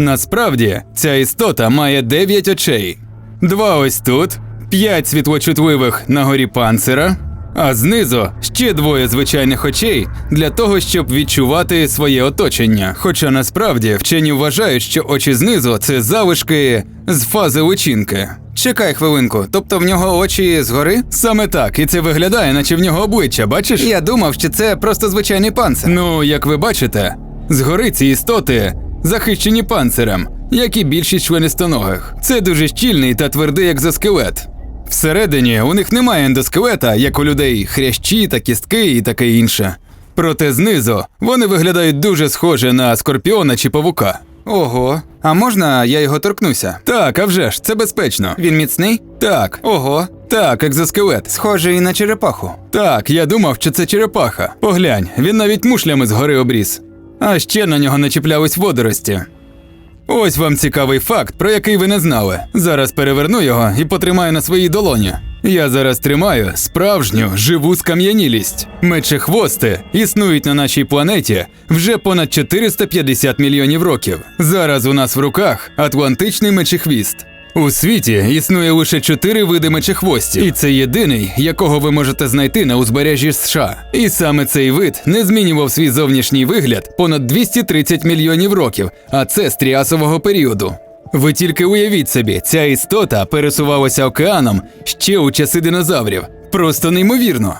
Насправді, ця істота має 9 очей. Два ось тут, 5 світлочутливих на горі панцира, а знизу ще двоє звичайних очей для того, щоб відчувати своє оточення. Хоча насправді вчені вважають, що очі знизу це залишки з фази личинки. Чекай хвилинку, тобто в нього очі згори? Саме так, і це виглядає, наче в нього обличчя, бачиш? Я думав, що це просто звичайний панцир. Ну, як ви бачите, згори ці істоти захищені панцирем, як і більшість членистоногих. Це дуже щільний та твердий екзоскелет. Всередині у них немає ендоскелета, як у людей хрящі та кістки і таке інше. Проте знизу вони виглядають дуже схоже на скорпіона чи павука. Ого, а можна я його торкнуся? Так, а вже ж, це безпечно. Він міцний? Так. Ого. Так, екзоскелет. Схожий на черепаху. Так, я думав, що це черепаха. Поглянь, він навіть мушлями згори обріз. А ще на нього начіплялись водорості. Ось вам цікавий факт, про який ви не знали. Зараз переверну його і потримаю на своїй долоні. Я зараз тримаю справжню живу скам'янілість. Мечехвости існують на нашій планеті вже понад 450 мільйонів років. Зараз у нас в руках атлантичний мечехвіст. У світі існує лише чотири види мечехвостів, і це єдиний, якого ви можете знайти на узбережжі США. І саме цей вид не змінював свій зовнішній вигляд понад 230 мільйонів років, а це з тріасового періоду. Ви тільки уявіть собі, ця істота пересувалася океаном ще у часи динозаврів. Просто неймовірно.